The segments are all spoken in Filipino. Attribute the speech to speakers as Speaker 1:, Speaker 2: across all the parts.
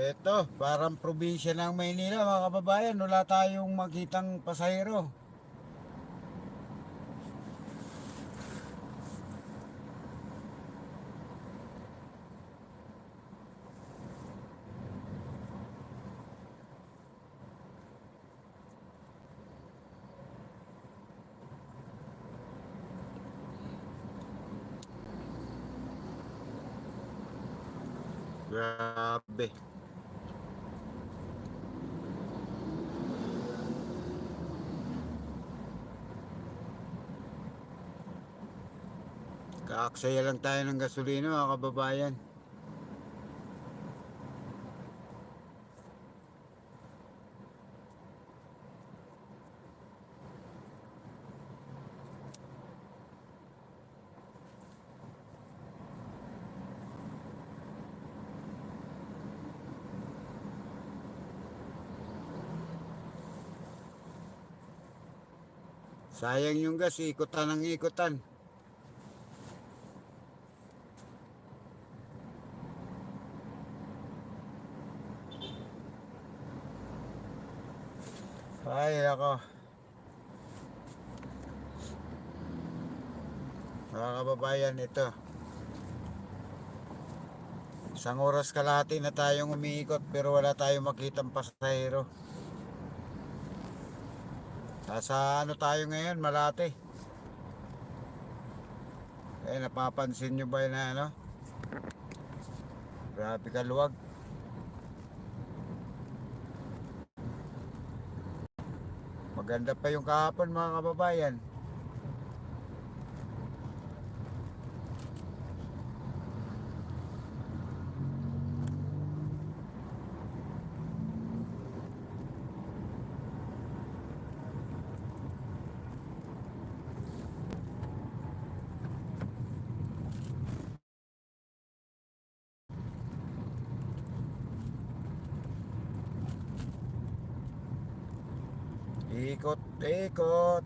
Speaker 1: Eto, parang probinsya ng Maynila mga kababayan. Wala tayong makitang pasahero. Grabe. Kaaksaya lang tayo ng gasolina mga kababayan. Sayang yung gas, ikutan ng ikutan. Ay, ako. Mga kababayan, ito. Isang oras kalahati na tayong umiikot pero wala tayong makitang pasahero. Nasa ano tayo ngayon, Malate. Eh, napapansin nyo ba yun na ano? Grabe kaluwag. Maganda pa yung kahapon mga kababayan. Ikot, ikot.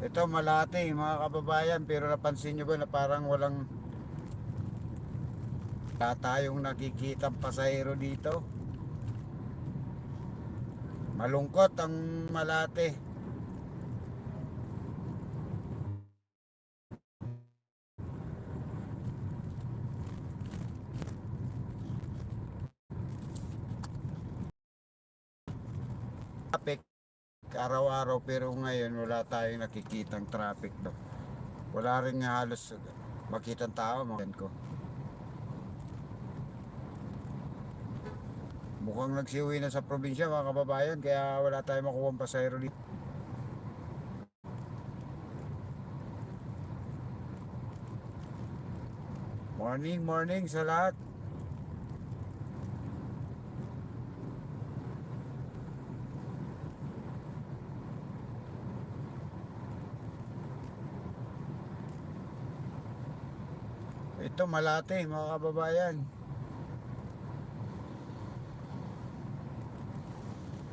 Speaker 1: Ito Malate mga kababayan pero napansin nyo ba na parang walang wala tayong nakikitang pasahero dito. Malungkot ang Malate. Traffic araw-araw pero ngayon wala tayong nakikitang traffic do. Wala rin nga halos makitang tao mga ko. Mukhang nagsiuwi na sa probinsya mga kababayan kaya wala tayong makuha pasahero dito. Morning, morning sa lahat. Ito Malate mga kababayan.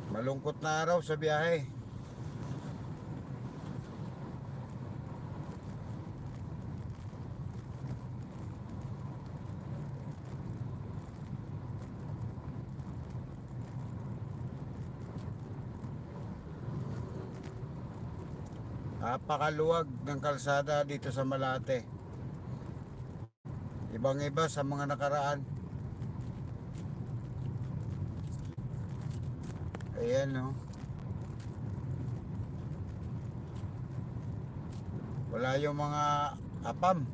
Speaker 1: Malungkot na araw sa biyahe. Napakaluwag ng kalsada dito sa Malate. Ibang iba sa mga nakaraan. Ayan no. Wala yung mga apam.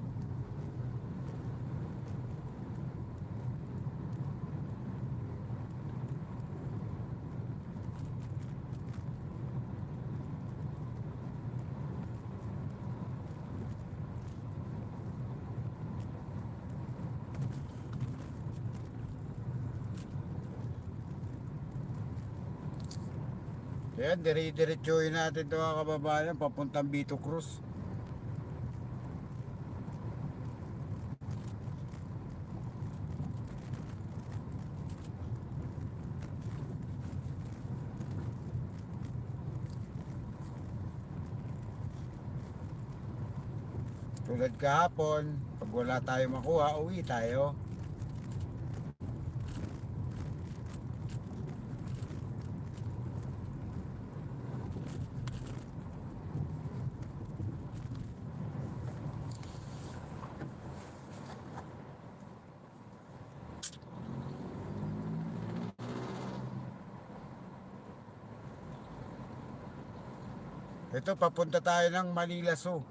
Speaker 1: Ayan, dire-diretsuhin natin ito mga kababayan papuntang Bito Cruz. Tulad kahapon, pag wala tayo makuha, uwi tayo. Ito, papunta tayo ng Manila Zoo.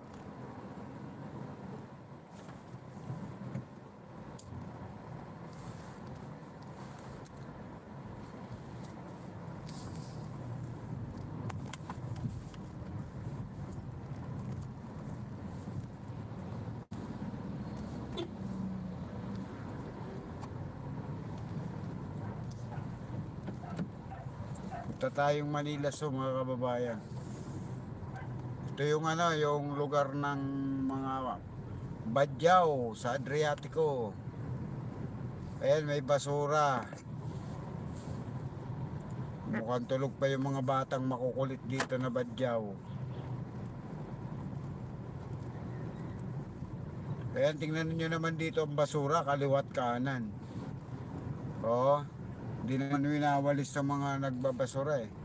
Speaker 1: Punta tayong Manila Zoo mga kababayan. Ito yung ano, yung lugar ng mga badyaw sa Adriatico. Ayan, may basura. Mukhang tulog pa yung mga batang makukulit dito na badyaw. Ayan, tingnan niyo naman dito ang basura, kaliwat kanan. Oh, hindi naman winawalis sa mga nagbabasura eh.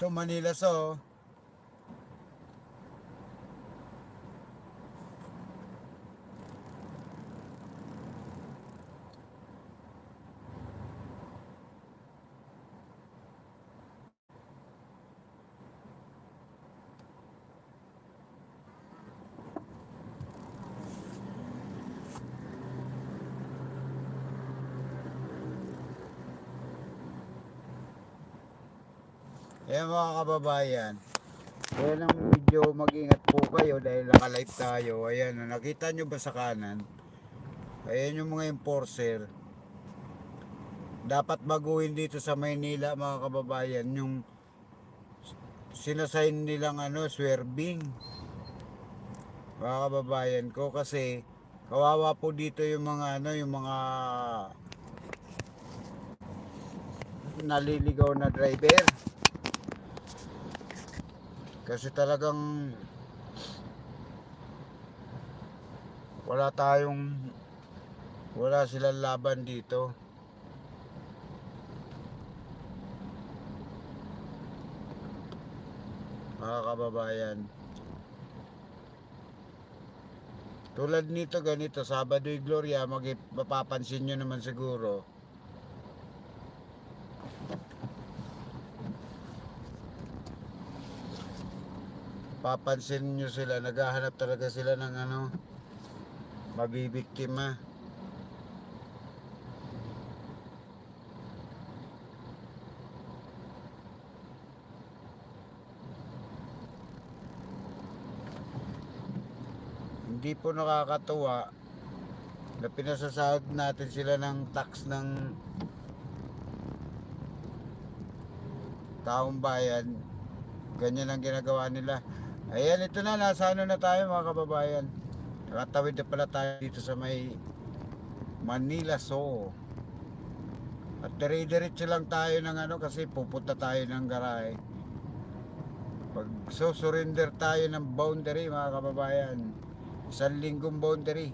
Speaker 1: Ito Manila so. Ayan mga kababayan. Ayan ang video, mag-ingat po kayo dahil naka-live tayo. Ayan, nakita nyo ba sa kanan? Ayan yung mga enforcer. Dapat baguhin dito sa Maynila mga kababayan yung sinasign nilang ano, swerving. Mga kababayan ko kasi kawawa po dito yung mga ano, yung mga naliligaw na driver. Kasi talagang wala tayong wala silang laban dito. Mga kababayan. Tulad nito ganito, Sabado y Gloria, mag mapapansin nyo naman siguro. Papansin nyo sila, naghahanap talaga sila ng ano, mabibiktima. Hindi po nakakatuwa na pinasasahod natin sila ng tax ng taong bayan ganyan ang ginagawa nila ayan ito na nasa ano na tayo mga kababayan. Nakatawid na pala tayo dito sa may Manila Zoo at dire-diretso lang tayo ng ano kasi pupunta tayo ng garahe. Pag so surrender tayo ng boundary mga kababayan isang linggong boundary.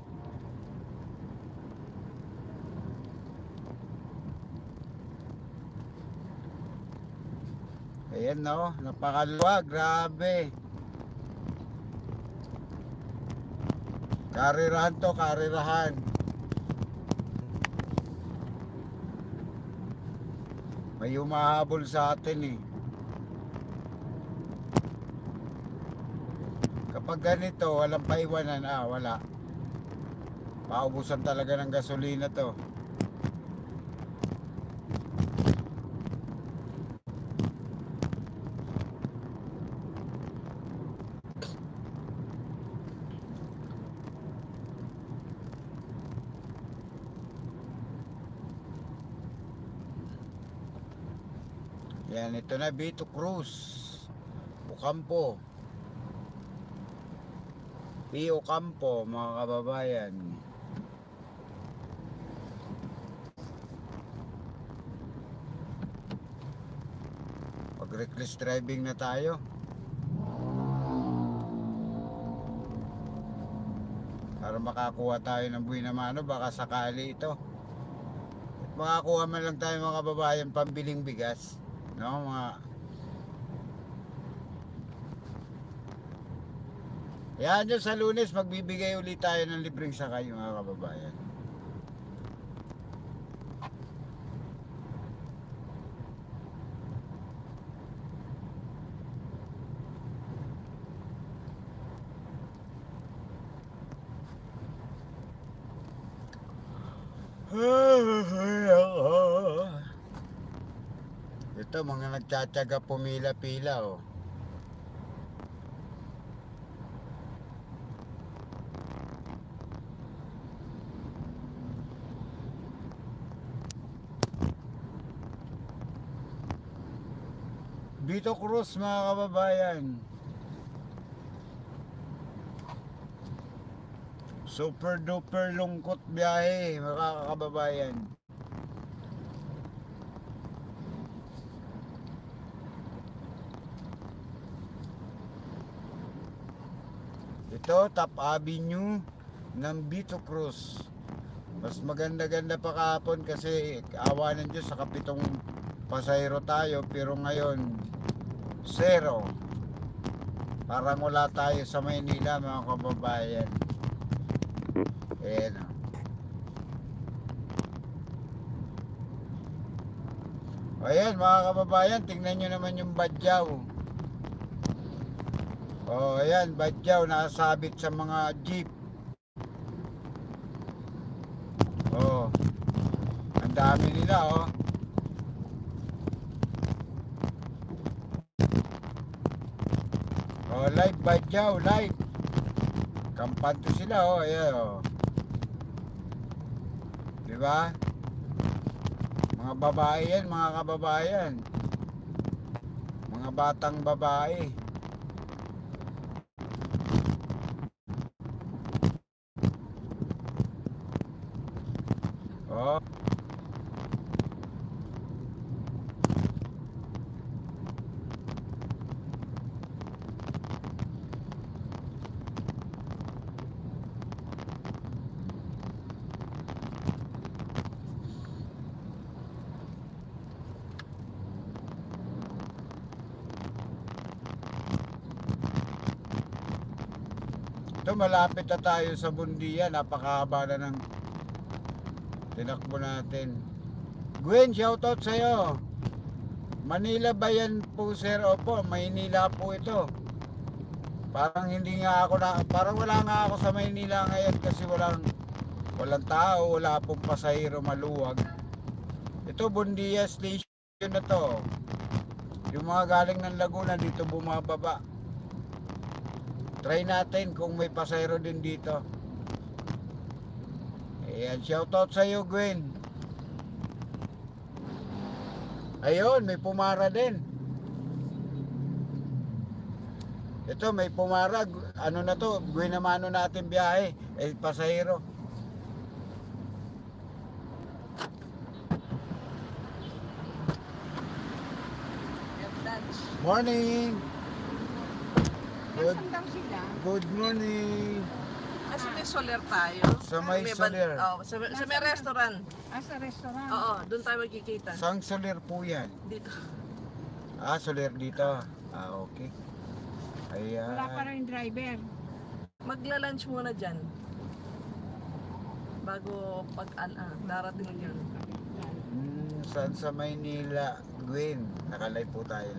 Speaker 1: Ayan no, napakaluwa, grabe. Karirahan to, karirahan. May humahabol sa atin eh. Kapag ganito, walang paiwanan, ah, wala. Paubusan talaga ng gasolina to. Yan, ito na Vito Cruz. Ocampo. P. Ocampo, mga kababayan. Pag reckless driving na tayo. para makakuha tayo ng buhay na mano baka sakali ito makakuha man lang tayo mga kababayan pambiling bigas no mga yan yun sa lunes magbibigay ulit tayo ng libreng sakay mga kababayan Ito mga nagtsatsaga pumila-pila oh. Vito Cruz mga kababayan. Super duper lungkot biyahe mga kababayan. Ito, Top Avenue ng Vito Cruz. Mas maganda-ganda pa kahapon kasi awa ng Diyos sa kapitong pasayro tayo pero ngayon zero. Parang wala tayo sa Maynila mga kababayan. Ayan o. Ayan mga kababayan, tingnan nyo naman yung badyaw. Oh, ayan, badyaw nakasabit sa mga jeep. Oh. Ang dami nila, oh. Oh, live badyaw, live. Kampanto sila, oh, ayan, oh. Di ba? Mga babae yan, mga kababayan. Mga batang babae. Oh. Ito malapit na tayo sa Bundia, napakahaba na ng tinakbo natin. Gwen, shoutout sa'yo. Manila ba yan po sir? Opo, Maynila po ito. Parang hindi nga ako na, parang wala nga ako sa Maynila ngayon kasi walang walang tao, wala pong pasahero maluwag. Ito Bundia Station na to. Yung mga galing ng Laguna dito bumababa. Try natin kung may pasahero din dito. Ayan, shoutout sa iyo, Gwen. Ayun, may pumara din. Ito, may pumara. Ano na to? Gwen naman ano natin biyahe. Eh, pasahero. Morning! Good,
Speaker 2: Nasaan daw sila?
Speaker 1: good morning!
Speaker 3: Kasi may soler tayo.
Speaker 1: Sa may
Speaker 3: ban-
Speaker 1: soler.
Speaker 3: Oo, sa, sa may restaurant.
Speaker 2: Ah, sa restaurant.
Speaker 3: Oo, doon tayo magkikita.
Speaker 1: Sang soler po yan?
Speaker 3: Dito.
Speaker 1: Ah, soler dito. Ah, okay. Ayan.
Speaker 2: Wala pa rin driver.
Speaker 3: Magla-lunch muna dyan. Bago pag ah, darating yun.
Speaker 1: Hmm, saan sa Maynila? Gwen, nakalive po tayo.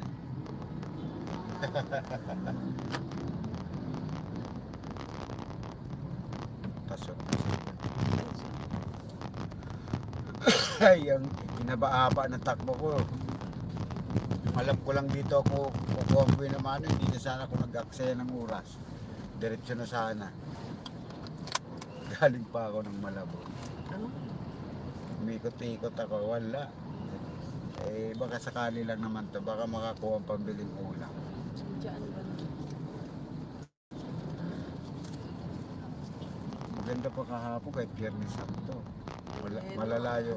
Speaker 1: Pasok. Ay, ang inaba-aba ng takbo ko. Alam ko lang dito ako kukuha naman, hindi na sana ako nag-aksaya ng oras. Diretso na sana. Galing pa ako ng Malabo.
Speaker 3: Ano?
Speaker 1: Umikot-ikot ako, wala. Eh, baka sakali lang naman to, baka makakuha ang pambiling ulam.
Speaker 3: Diyan ba?
Speaker 1: Maganda pa kahapon kay Pierre Santo. Wala,
Speaker 3: Eh,
Speaker 1: malalayo.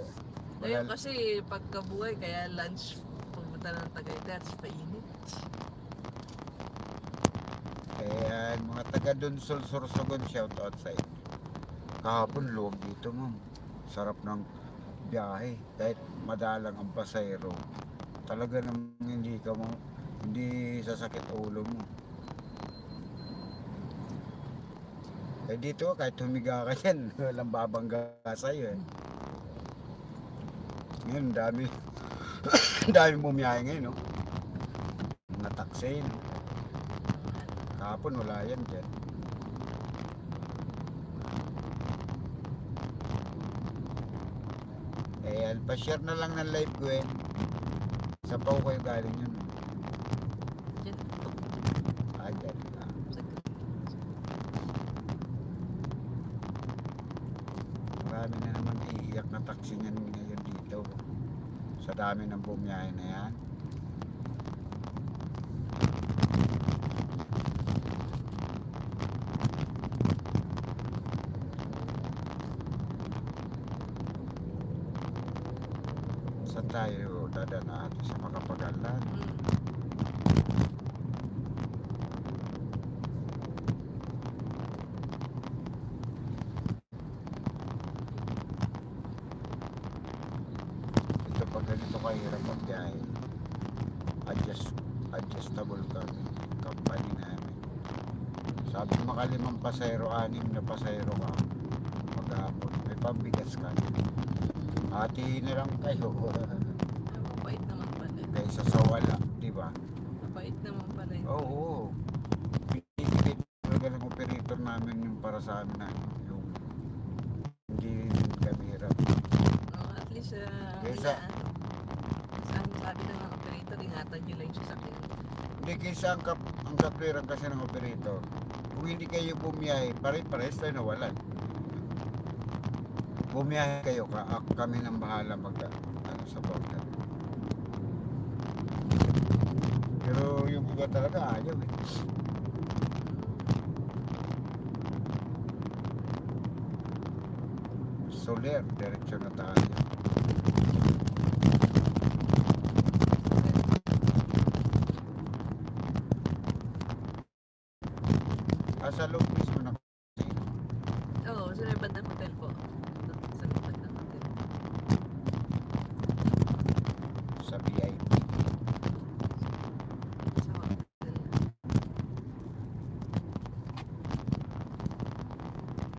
Speaker 3: Ngayon
Speaker 1: Malal-
Speaker 3: kasi pagkabuhay, kaya lunch pumunta ng Tagaytay at painit.
Speaker 1: Ayan, mga taga Dunsol, Sorsogon, shout out sa inyo. Kahapon luwag dito ma'am. Sarap ng biyahe. Kahit madalang ang pasayro. Talaga namang hindi ka mo, hindi sasakit ulo mo. Eh dito kahit humiga ka dyan, walang babangga sa'yo eh. Ngayon, dami. dami bumiyahe ngayon, no? Taxi, no? Kahapon wala yan dyan. Eh, pa-share na lang ng live ko eh. Sa pao kayo galing yun.
Speaker 3: Diyan,
Speaker 1: Ah, dyan. Ah.
Speaker 3: sa
Speaker 1: Marami na naman iiyak na taxi niyan ngayon dito. Sa dami ng bumiyahe na yan. Saan tayo dadaan natin sa makapagalan?
Speaker 3: Mm.
Speaker 1: Ito pag ganito kahirap ang biyahe. Adjust, adjustable kami. Company namin. Sabi pasayro, anim na pasayro ka. Maghapon. May pambigas ka. Ati na lang kayo.
Speaker 3: Mabait naman pala.
Speaker 1: Kaysa sa wala, di ba?
Speaker 3: Mabait naman pala.
Speaker 1: Oo. oo. Pinipit talaga ng operator namin yung para sa amin na yung hindi kami hirap.
Speaker 3: Oh, at least, uh,
Speaker 1: Kaysa-
Speaker 3: Saan sabi ng operator, ingatan nyo lang yung sasakyan.
Speaker 1: Hindi kaysa ang, kap, ang kapliran kasi ng operator. Kung hindi kayo bumiyahe, pare-pares tayo nawalan. Bumiyahe kayo, ka, ako kami nang bahala mag ano, sa border. Pero yung iba talaga ayaw eh. Soler, diretsyo na tayo.